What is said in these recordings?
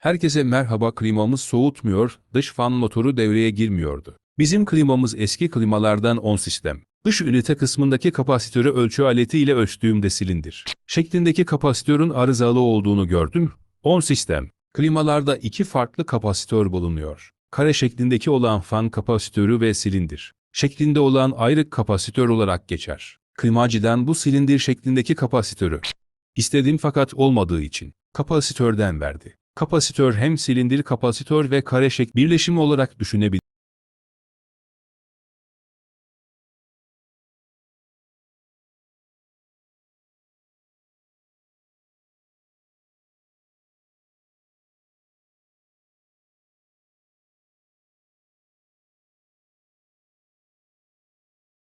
Herkese merhaba klimamız soğutmuyor, dış fan motoru devreye girmiyordu. Bizim klimamız eski klimalardan 10 sistem. Dış ünite kısmındaki kapasitörü ölçü aleti ile ölçtüğümde silindir. Şeklindeki kapasitörün arızalı olduğunu gördüm. 10 sistem. Klimalarda iki farklı kapasitör bulunuyor. Kare şeklindeki olan fan kapasitörü ve silindir. Şeklinde olan ayrı kapasitör olarak geçer. Klimaciden bu silindir şeklindeki kapasitörü İstedim fakat olmadığı için kapasitörden verdi. Kapasitör hem silindir kapasitör ve kare şek birleşimi olarak düşünebilir.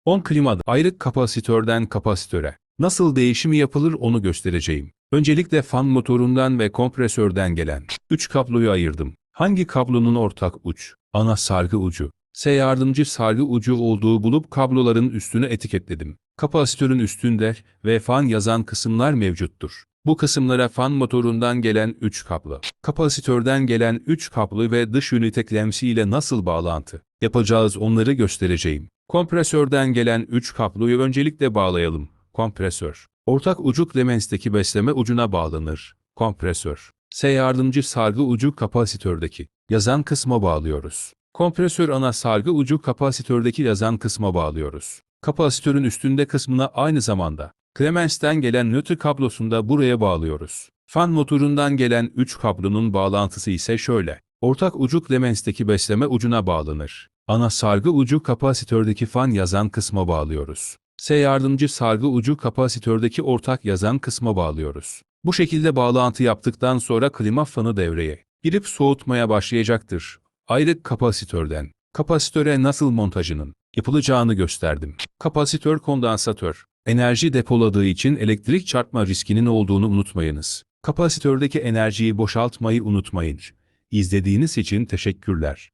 On klimada ayrı kapasitörden kapasitöre nasıl değişimi yapılır onu göstereceğim. Öncelikle fan motorundan ve kompresörden gelen 3 kabloyu ayırdım. Hangi kablonun ortak uç, ana sargı ucu, S yardımcı sargı ucu olduğu bulup kabloların üstünü etiketledim. Kapasitörün üstünde ve fan yazan kısımlar mevcuttur. Bu kısımlara fan motorundan gelen 3 kablo, kapasitörden gelen 3 kablo ve dış ünite klemsi ile nasıl bağlantı yapacağız onları göstereceğim. Kompresörden gelen 3 kabloyu öncelikle bağlayalım. Kompresör. Ortak ucu klemensteki besleme ucuna bağlanır. Kompresör. S yardımcı sargı ucu kapasitördeki yazan kısma bağlıyoruz. Kompresör ana sargı ucu kapasitördeki yazan kısma bağlıyoruz. Kapasitörün üstünde kısmına aynı zamanda Clemens'ten gelen nötr kablosunu da buraya bağlıyoruz. Fan motorundan gelen 3 kablonun bağlantısı ise şöyle. Ortak ucu Clemens'teki besleme ucuna bağlanır. Ana sargı ucu kapasitördeki fan yazan kısma bağlıyoruz. S yardımcı sargı ucu kapasitördeki ortak yazan kısma bağlıyoruz. Bu şekilde bağlantı yaptıktan sonra klima fanı devreye girip soğutmaya başlayacaktır. Ayrı kapasitörden kapasitöre nasıl montajının yapılacağını gösterdim. Kapasitör kondansatör enerji depoladığı için elektrik çarpma riskinin olduğunu unutmayınız. Kapasitördeki enerjiyi boşaltmayı unutmayın. İzlediğiniz için teşekkürler.